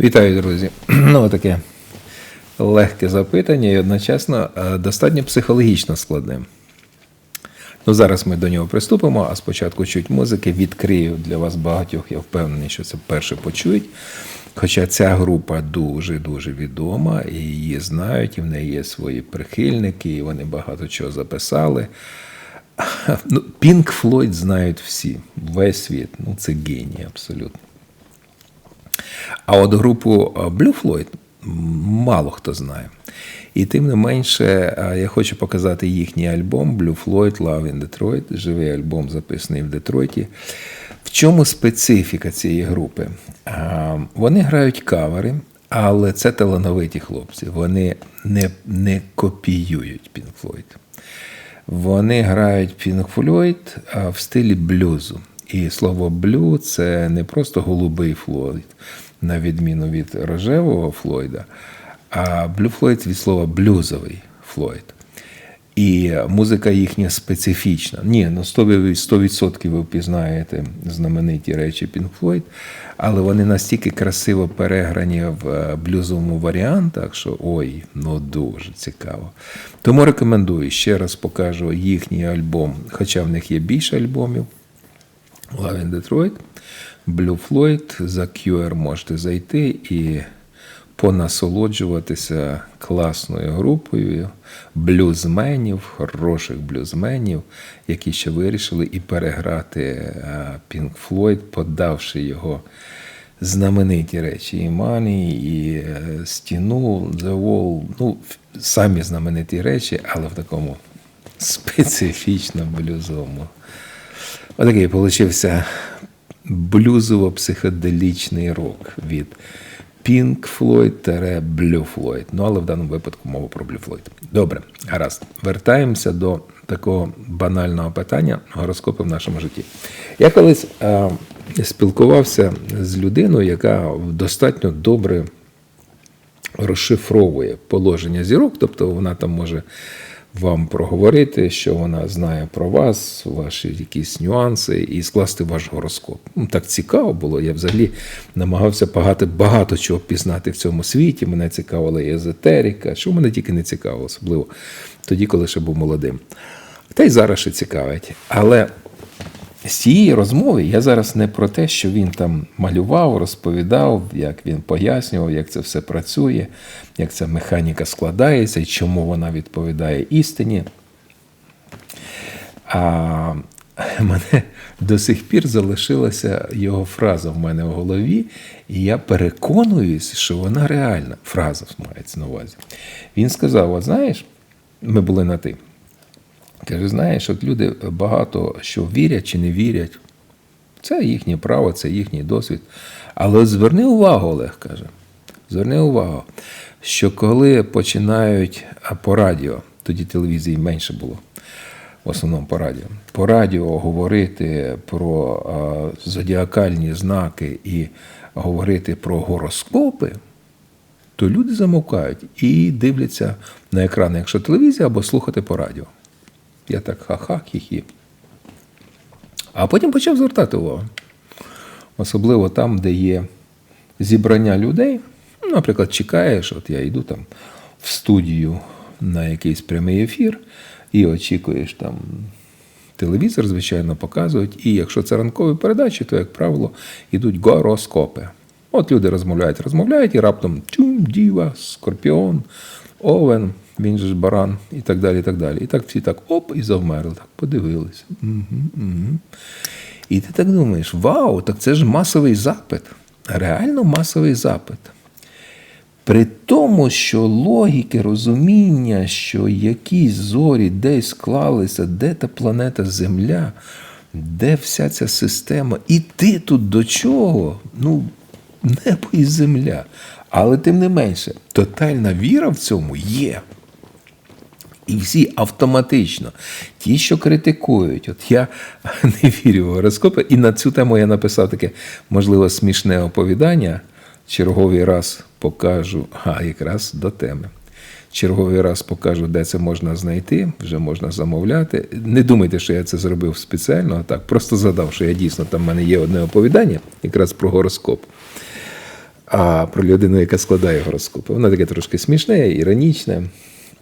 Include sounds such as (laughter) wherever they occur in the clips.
Вітаю, друзі. (clears throat) Ну, таке легке запитання і одночасно е, достатньо психологічно складне. Ну, зараз ми до нього приступимо, а спочатку чуть музики відкрию для вас багатьох. Я впевнений, що це вперше почують. Хоча ця група дуже-дуже відома, і її знають, і в неї є свої прихильники, і вони багато чого записали. Ну, Pink Floyd знають всі, весь світ. Ну, це геній абсолютно. А от групу а, Blue Floyd мало хто знає. І тим не менше, я хочу показати їхній альбом Blue Floyd Love in Detroit, живий альбом, записаний в Детройті. В чому специфіка цієї групи? Вони грають кавери, але це талановиті хлопці. Вони не, не копіюють Pink Floyd. Вони грають Pink Floyd в стилі блюзу. І слово блю це не просто голубий Флойд, на відміну від рожевого Флойда, а блю Флойд від слова блюзовий Флойд. І музика їхня специфічна. Ні, ну 100% ви впізнаєте знамениті речі Pink Floyd, але вони настільки красиво переграні в е, блюзовому варіантах, що ой, ну дуже цікаво. Тому рекомендую ще раз покажу їхній альбом, хоча в них є більше альбомів. In Detroit, Blue Floyd, за QR можете зайти і понасолоджуватися класною групою блюзменів, хороших блюзменів, які ще вирішили і переграти е, Pink Floyd, подавши його знамениті речі і Money, і е, стіну, The Wall, ну, самі знамениті речі, але в такому специфічно блюзовому. Отакий получився блюзово-психоделічний рок від Pink Floyd тере Blue Floyd. Ну, але в даному випадку мова про Blue Floyd. Добре, гаразд. Вертаємося до такого банального питання гороскопи в нашому житті. Я колись е, спілкувався з людиною, яка достатньо добре розшифровує положення зірок, тобто вона там може вам проговорити, що вона знає про вас, ваші якісь нюанси, і скласти ваш гороскоп. Ну, Так цікаво було. Я взагалі намагався багато, багато чого пізнати в цьому світі. Мене цікавила і езотерика, що мене тільки не цікаво, особливо тоді, коли ще був молодим. Та й зараз ще цікавить. Але з цієї розмови я зараз не про те, що він там малював, розповідав, як він пояснював, як це все працює, як ця механіка складається і чому вона відповідає істині. А (laughs) мене до сих пір залишилася його фраза в мене в голові, і я переконуюсь, що вона реальна. Фраза мається на увазі. Він сказав: знаєш, ми були на ти. Каже, знаєш, от люди багато що вірять чи не вірять. Це їхнє право, це їхній досвід. Але зверни увагу, Олег каже, зверни увагу, що коли починають по радіо, тоді телевізії менше було, в основному по радіо, по радіо говорити про зодіакальні знаки і говорити про гороскопи, то люди замовкають і дивляться на екрани, якщо телевізія, або слухати по радіо. Я так ха-ха, хі-хі. А потім почав звертати увагу. Особливо там, де є зібрання людей. Наприклад, чекаєш, от я йду там в студію на якийсь прямий ефір і очікуєш там. Телевізор, звичайно, показують, і якщо це ранкові передачі, то, як правило, йдуть гороскопи. От люди розмовляють, розмовляють, і раптом тюм, діва, скорпіон, овен, він же ж баран, і так далі. І так далі. І так всі так оп, і завмерли, так подивилися. Угу, угу. І ти так думаєш: вау, так це ж масовий запит. Реально масовий запит. При тому, що логіки, розуміння, що якісь зорі десь склалися, де та планета Земля, де вся ця система, і ти тут до чого? Ну, небо і земля. Але тим не менше, тотальна віра в цьому є. І всі автоматично, ті, що критикують, от я (laughs) не вірю в гороскопи, і на цю тему я написав таке, можливо, смішне оповідання. Черговий раз покажу, а якраз до теми. Черговий раз покажу, де це можна знайти, вже можна замовляти. Не думайте, що я це зробив спеціально, а так просто задав, що я дійсно там в мене є одне оповідання, якраз про гороскоп а про людину, яка складає гороскопи. Воно таке трошки смішне, іронічне.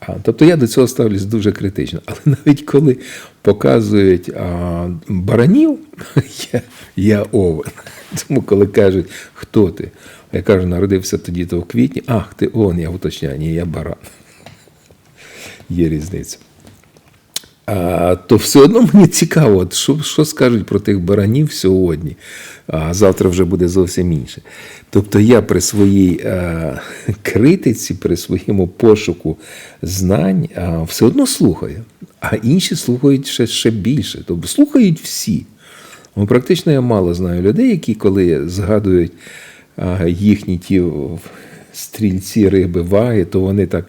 А, тобто я до цього ставлюсь дуже критично. Але (laughs) навіть коли показують а, баранів, (laughs) я, я овен. (laughs) Тому коли кажуть, хто ти? Я кажу, народився тоді, то в квітні. Ах, ти он, я уточняю, ні, я баран. Є різниця. А, то все одно мені цікаво, що, що скажуть про тих баранів сьогодні, а завтра вже буде зовсім інше. Тобто я при своїй е, критиці, при своєму пошуку знань е, все одно слухаю, а інші слухають ще, ще більше. Тобто слухають всі. Ну, практично я мало знаю людей, які коли згадують а, їхні ті стрільці риби ваги, то вони так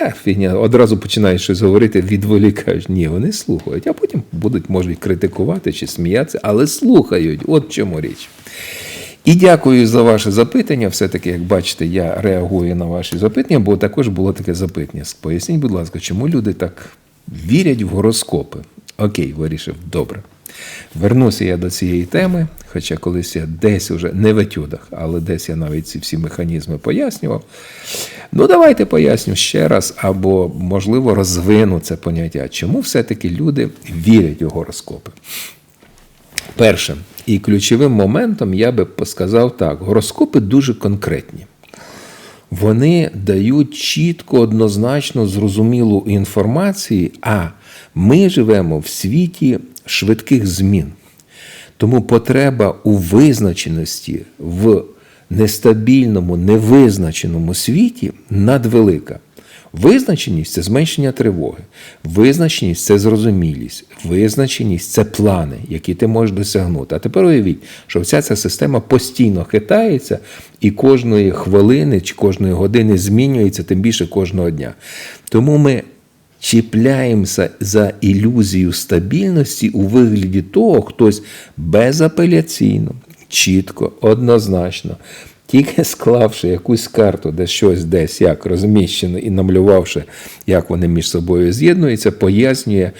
е, фігня, одразу починають щось говорити, відволікають. Ні, вони слухають, а потім будуть, можуть критикувати чи сміятися, але слухають. От чому річ. І дякую за ваше запитання. Все-таки, як бачите, я реагую на ваші запитання, бо також було таке запитання. Поясніть, будь ласка, чому люди так вірять в гороскопи? Окей, вирішив, добре. Вернуся я до цієї теми, хоча колись я десь уже не в етюдах, але десь я навіть ці всі механізми пояснював. Ну, давайте поясню ще раз, або, можливо, розвину це поняття. Чому все-таки люди вірять у гороскопи? Перше, і ключовим моментом я би сказав так: гороскопи дуже конкретні. Вони дають чітко, однозначно зрозумілу інформацію, а ми живемо в світі швидких змін. Тому потреба у визначеності в нестабільному, невизначеному світі надвелика. Визначеність це зменшення тривоги, визначеність це зрозумілість, визначеність це плани, які ти можеш досягнути. А тепер уявіть, що вся ця система постійно хитається і кожної хвилини чи кожної години змінюється, тим більше кожного дня. Тому ми чіпляємося за ілюзію стабільності у вигляді того, хтось безапеляційно, чітко, однозначно. Тільки склавши якусь карту, де щось десь як розміщено і намалювавши, як вони між собою з'єднуються, пояснює,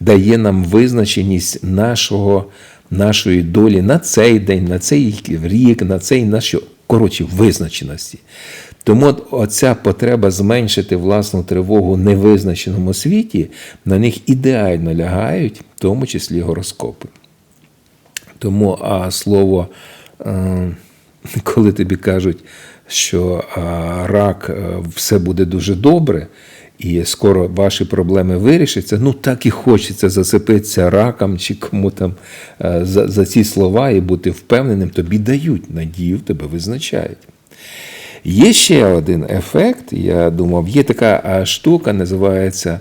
дає нам визначеність нашого, нашої долі на цей день, на цей рік, на цей на що, коротше, визначеності. Тому оця потреба зменшити власну тривогу в невизначеному світі, на них ідеально лягають, в тому числі гороскопи. Тому а слово. Е, (laughs) коли тобі кажуть, що рак е, все буде дуже добре, і скоро ваші проблеми вирішаться, ну так і хочеться засипитися раком чи кому там е, за, за ці слова і бути впевненим, тобі дають надію, тебе визначають. Є ще один ефект, я думав, є така штука, називається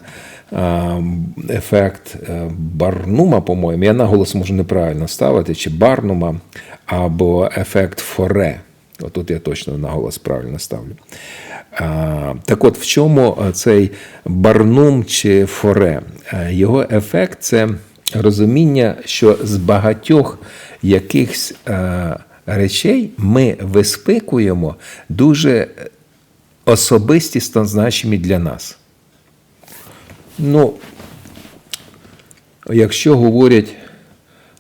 ефект е, Барнума, по-моєму. Я наголос можу неправильно ставити, чи Барнума, або ефект Форе. Отут я точно наголос правильно ставлю. Так от, в чому цей барнум чи форе? Його ефект це розуміння, що з багатьох якихось речей ми виспикуємо дуже особистісно значимі для нас. Ну, якщо говорять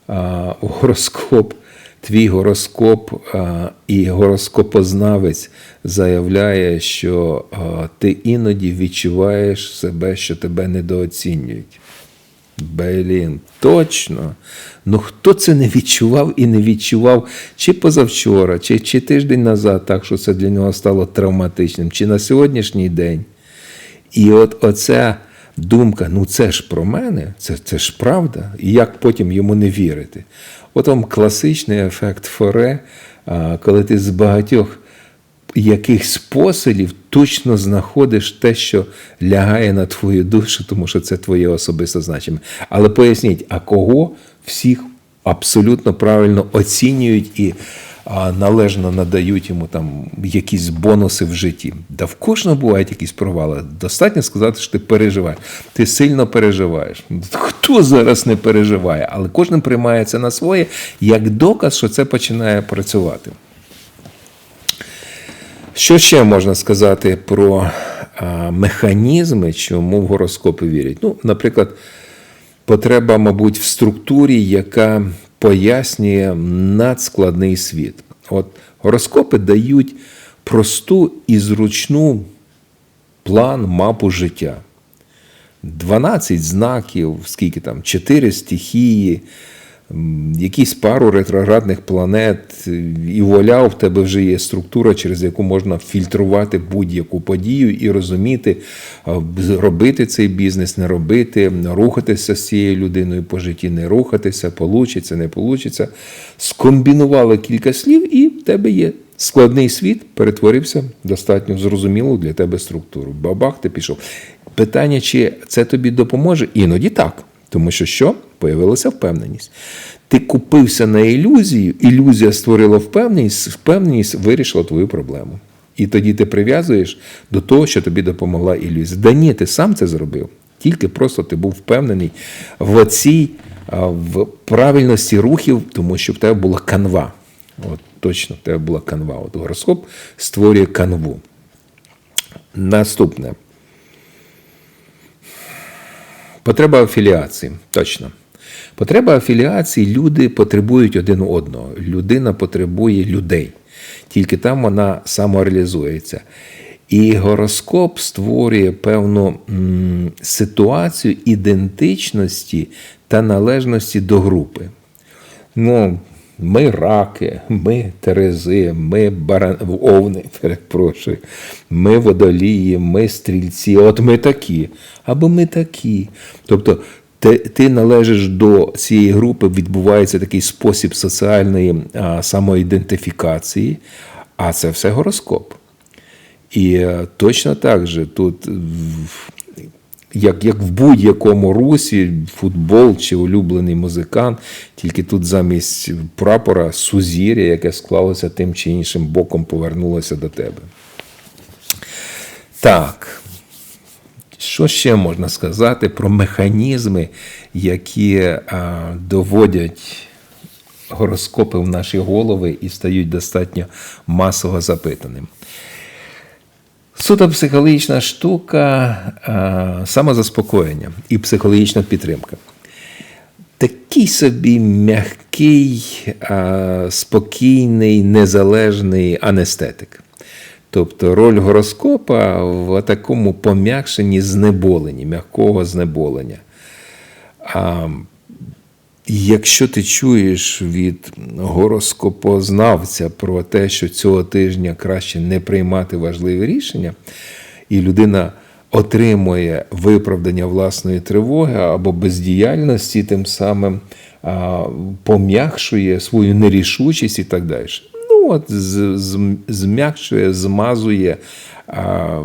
а, гороскоп, твій гороскоп а, і гороскопознавець заявляє, що а, ти іноді відчуваєш себе, що тебе недооцінюють. Блін, точно. Ну хто це не відчував і не відчував чи позавчора, чи, чи тиждень назад, так що це для нього стало травматичним, чи на сьогоднішній день. І от оця думка: ну це ж про мене, це, це ж правда, і як потім йому не вірити. От вам класичний ефект форе, коли ти з багатьох яких способів точно знаходиш те, що лягає на твою душу, тому що це твоє особисте значення. Але поясніть, а кого всіх абсолютно правильно оцінюють і належно надають йому там якісь бонуси в житті. Да в кожного бувають якісь провали. Достатньо сказати, що ти переживаєш. Ти сильно переживаєш. Хто зараз не переживає? Але кожен приймає це на своє як доказ, що це починає працювати. Що ще можна сказати про механізми, чому в гороскопи вірять? Ну, наприклад, потреба, мабуть, в структурі, яка пояснює надскладний світ. От гороскопи дають просту і зручну план, мапу життя. 12 знаків, скільки там, 4 стихії, якісь пару ретроградних планет, і вуаля, в тебе вже є структура, через яку можна фільтрувати будь-яку подію і розуміти, робити цей бізнес, не робити, рухатися з цією людиною по житті, не рухатися, получиться, не получиться. Скомбінували кілька слів, і в тебе є складний світ, перетворився достатньо зрозумілу для тебе структуру. Бабах, ти пішов. Питання, чи це тобі допоможе? Іноді так. Тому що що? Появилася впевненість. Ти купився на ілюзію, ілюзія створила впевненість, впевненість вирішила твою проблему. І тоді ти прив'язуєш до того, що тобі допомогла ілюзія. Да ні, ти сам це зробив. Тільки просто ти був впевнений в цій в правильності рухів, тому що в тебе була канва. От точно, в тебе була канва. От гороскоп створює канву. Наступне. Потреба афіліації. Точно. Потреба афіліації люди потребують один одного. Людина потребує людей. Тільки там вона самореалізується. І гороскоп створює певну м, ситуацію ідентичності та належності до групи. Ну, ми раки, ми терези, ми баран... овни, (laughs) перепрошую, ми водолії, ми стрільці, от ми такі, або ми такі. Тобто ти, ти належиш до цієї групи, відбувається такий спосіб соціальної а, самоідентифікації, а це все гороскоп. І е, точно так же тут, як, як в будь-якому русі, футбол чи улюблений музикант, тільки тут замість прапора сузір'я, яке склалося тим чи іншим боком, повернулося до тебе. Так. Що ще можна сказати про механізми, які а, доводять гороскопи в наші голови і стають достатньо масово запитаним? Суто психологічна штука, самозаспокоєння і психологічна підтримка. Такий собі м'який, спокійний, незалежний анестетик. Тобто роль гороскопа в такому пом'якшенні знеболенні, м'якого знеболення. Якщо ти чуєш від гороскопознавця про те, що цього тижня краще не приймати важливі рішення, і людина отримує виправдання власної тривоги або бездіяльності, тим самим а, пом'якшує свою нерішучість і так далі. Ну, от зм'якшує, змазує а,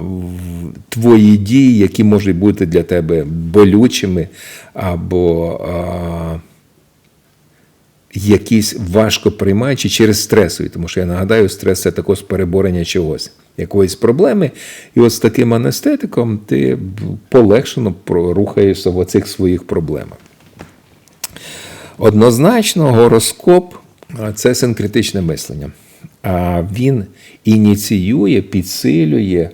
твої дії, які можуть бути для тебе болючими або а, якісь важко приймаючи через стресові. Тому що я нагадаю, стрес це також переборення чогось, якоїсь проблеми. І от з таким анестетиком ти полегшено рухаєшся в оцих своїх проблемах. Однозначно, гороскоп це синкретичне мислення. А він ініціює, підсилює,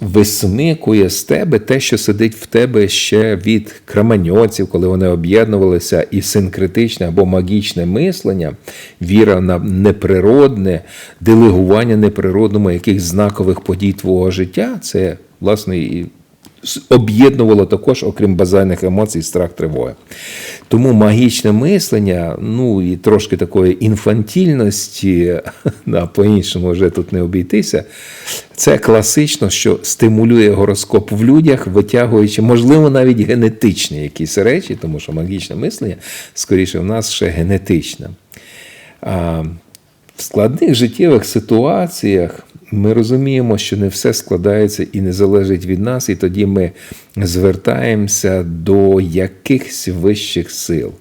висмикує з тебе те, що сидить в тебе ще від краманьоців, коли вони об'єднувалися, і синкретичне або магічне мислення, віра на неприродне, делегування неприродному якихось знакових подій твого життя, це власне і об'єднувало також, окрім базальних емоцій, страх тривоги. Тому магічне мислення, ну і трошки такої інфантільності, (laughs) а по-іншому вже тут не обійтися. Це класично, що стимулює гороскоп в людях, витягуючи, можливо, навіть генетичні якісь речі, тому що магічне мислення, скоріше, в нас ще генетичне. В складних життєвих ситуаціях ми розуміємо, що не все складається і не залежить від нас, і тоді ми звертаємося до якихось вищих сил,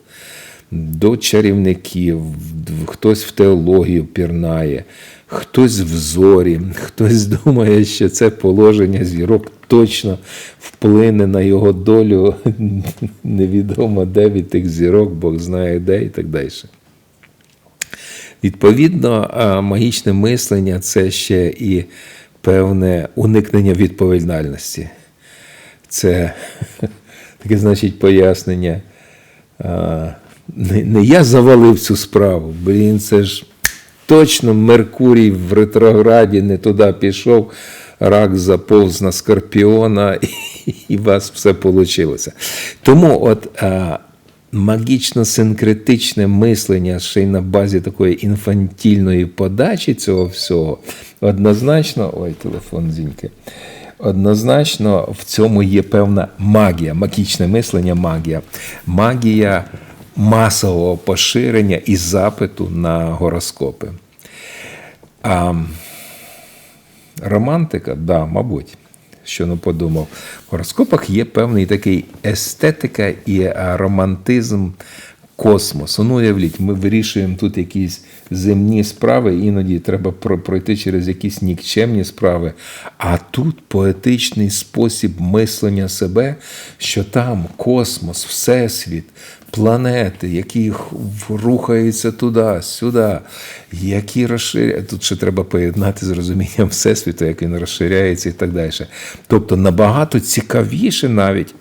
до чарівників, хтось в теологію пірнає, хтось в зорі, хтось думає, що це положення зірок точно вплине на його долю. (laughs) Невідомо де від тих зірок, Бог знає де і так далі. Відповідно, магічне мислення це ще і певне уникнення відповідальності. Це (laughs) таке значить пояснення. Не, не я завалив цю справу, блін, це ж точно Меркурій в ретрограді не туди пішов, рак заповз на скорпіона, (laughs) і, і вас все вийшло. Тому от а, магічно-синкретичне мислення ще й на базі такої інфантільної подачі цього всього, однозначно, ой, телефон дзвіньки. Однозначно в цьому є певна магія, магічне мислення, магія, магія масового поширення і запиту на гороскопи. А, романтика, да, мабуть, що не подумав. В гороскопах є певний такий естетика і романтизм космосу. Ну, уявіть, ми вирішуємо тут якісь земні справи, іноді треба про- пройти через якісь нікчемні справи. А тут поетичний спосіб мислення себе, що там космос, всесвіт, планети, які рухаються туди, сюди, які розширяють. Тут ще треба поєднати з розумінням Всесвіту, як він розширяється і так далі. Тобто набагато цікавіше навіть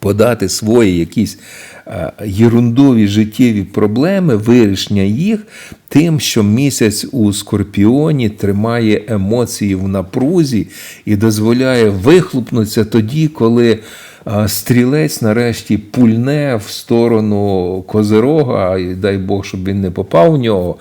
подати свої якісь е, єрундові життєві проблеми, вирішення їх тим, що місяць у Скорпіоні тримає емоції в напрузі і дозволяє вихлопнутися тоді, коли е, стрілець нарешті пульне в сторону Козирога, і дай Бог, щоб він не попав в нього.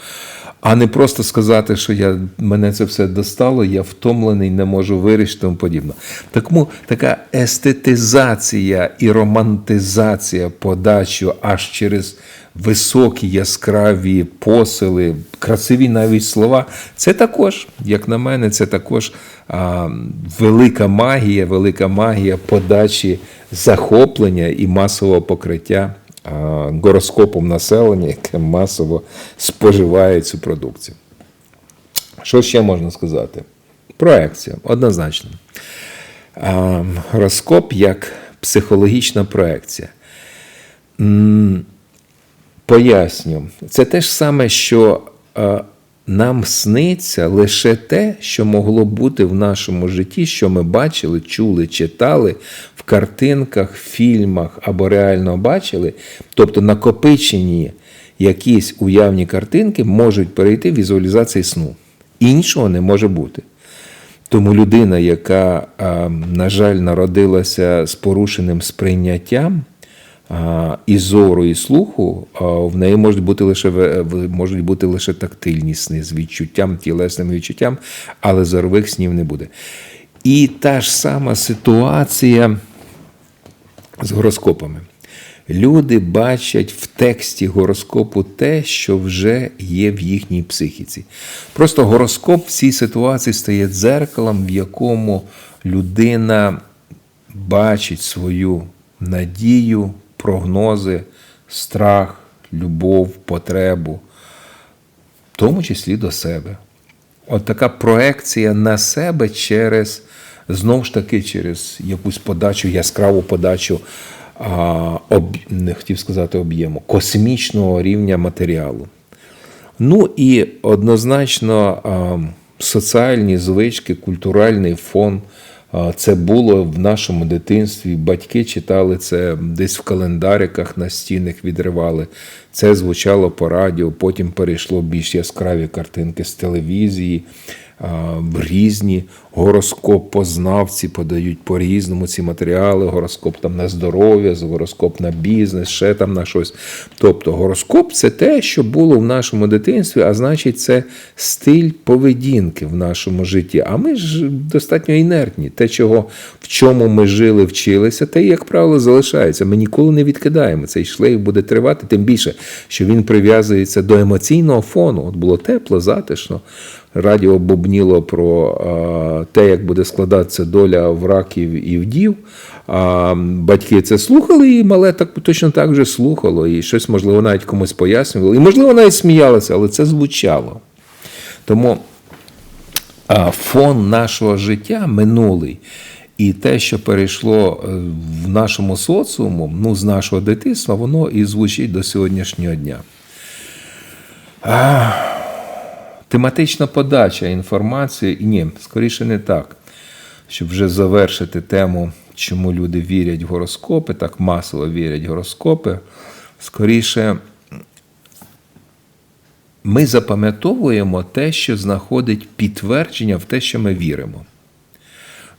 А не просто сказати, що я, мене це все достало, я втомлений, не можу вирішити тому подібне. Тому така естетизація і романтизація подачі аж через високі яскраві посили, красиві навіть слова, це також, як на мене, це також а, велика магія, велика магія подачі захоплення і масового покриття гороскопом населення, яке масово споживає цю продукцію. Що ще можна сказати? Проекція, однозначно. Гороскоп як психологічна проекція. Поясню, це те ж саме, що е, нам сниться лише те, що могло бути в нашому житті, що ми бачили, чули, читали в картинках, фільмах або реально бачили. Тобто накопичені якісь уявні картинки можуть перейти в візуалізації сну. Іншого не може бути. Тому людина, яка, на жаль, народилася з порушеним сприйняттям і зору, і слуху, в неї можуть бути лише можуть бути лише тактильні сни з відчуттям, тілесним відчуттям, але зорових снів не буде. І та ж сама ситуація з гороскопами. Люди бачать в тексті гороскопу те, що вже є в їхній психіці. Просто гороскоп в цій ситуації стає дзеркалом, в якому людина бачить свою надію, прогнози, страх, любов, потребу, в тому числі до себе. От така проекція на себе через, знову ж таки, через якусь подачу, яскраву подачу, а, об, не хотів сказати об'єму, космічного рівня матеріалу. Ну і однозначно а, соціальні звички, культуральний фон. Це було в нашому дитинстві. Батьки читали це десь в календариках на стінах відривали. Це звучало по радіо, потім перейшло більш яскраві картинки з телевізії. Різні гороскоп-познавці подають по-різному ці матеріали, гороскоп там на здоров'я, гороскоп на бізнес, ще там на щось. Тобто гороскоп це те, що було в нашому дитинстві, а значить, це стиль поведінки в нашому житті. А ми ж достатньо інертні. Те, чого в чому ми жили, вчилися, те, як правило, залишається. Ми ніколи не відкидаємо. Цей шлейф буде тривати, тим більше, що він прив'язується до емоційного фону. От було тепло, затишно. Радіо бубніло про те, як буде складатися доля в раків і вдів. А батьки це слухали, і мале так точно так же слухало, і щось, можливо, навіть комусь пояснювало. І, можливо, навіть сміялося, але це звучало. Тому фон нашого життя минулий. І те, що перейшло е, в нашому соціуму, ну, з нашого дитинства, воно і звучить до сьогоднішнього дня. Тематична подача інформації, і ні, скоріше не так. Щоб вже завершити тему, чому люди вірять в гороскопи, так масово вірять в гороскопи, скоріше ми запам'ятовуємо те, що знаходить підтвердження в те, що ми віримо.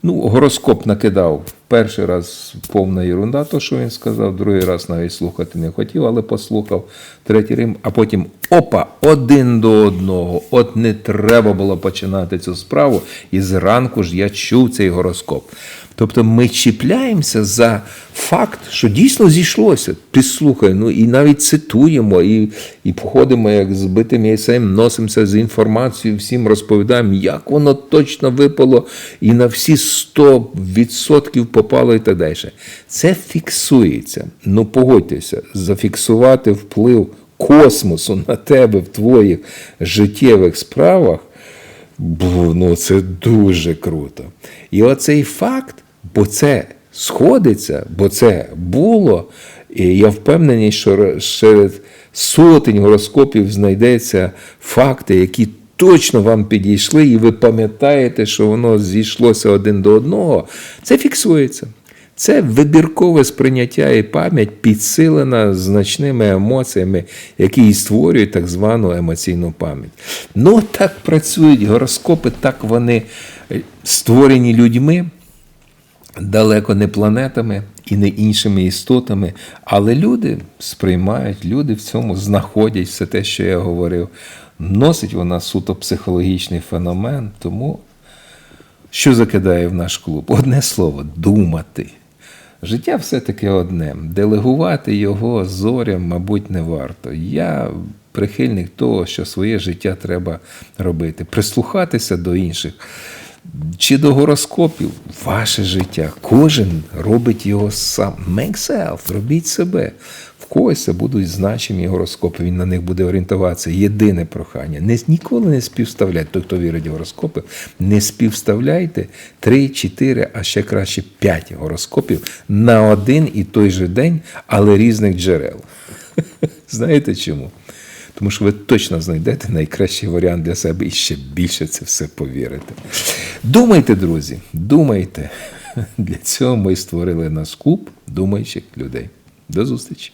Ну, гороскоп накидав перший раз повна ерунда, то що він сказав, другий раз навіть слухати не хотів, але послухав третій рим, а потім опа, один до одного. От не треба було починати цю справу. І зранку ж я чув цей гороскоп. Тобто ми чіпляємося за факт, що дійсно зійшлося. Підслухай, ну і навіть цитуємо, і і походимо, як збитим яйцем, носимося з інформацією, всім розповідаємо, як воно точно випало, і на всі 100% попало і так далі. Це фіксується. Ну погодьтеся, зафіксувати вплив космосу на тебе в твоїх життєвих справах. Ну це дуже круто. І оцей факт, бо це сходиться, бо це було. І я впевнений, що серед сотень гороскопів знайдеться факти, які точно вам підійшли, і ви пам'ятаєте, що воно зійшлося один до одного. Це фіксується. Це вибіркове сприйняття і пам'ять підсилена значними емоціями, які і створюють так звану емоційну пам'ять. Ну, так працюють гороскопи, так вони створені людьми, далеко не планетами і не іншими істотами. Але люди сприймають, люди в цьому знаходять все те, що я говорив. Носить вона суто психологічний феномен, тому що закидає в наш клуб? Одне слово думати. Життя все-таки одне. Делегувати його зорям, мабуть, не варто. Я прихильник того, що своє життя треба робити, прислухатися до інших. Чи до гороскопів ваше життя. Кожен робить його сам. Make self, робіть себе. В когось будуть значимі гороскопи, він на них буде орієнтуватися. Єдине прохання. Не, ніколи не співставляйте, той, хто вірить в гороскопи, не співставляйте 3, 4, а ще краще 5 гороскопів на один і той же день, але різних джерел. (laughs) Знаєте чому? Тому що ви точно знайдете найкращий варіант для себе і ще більше це все повірите. Думайте, друзі, думайте. (laughs) Для цього ми створили наш клуб думаючих людей. До зустрічі!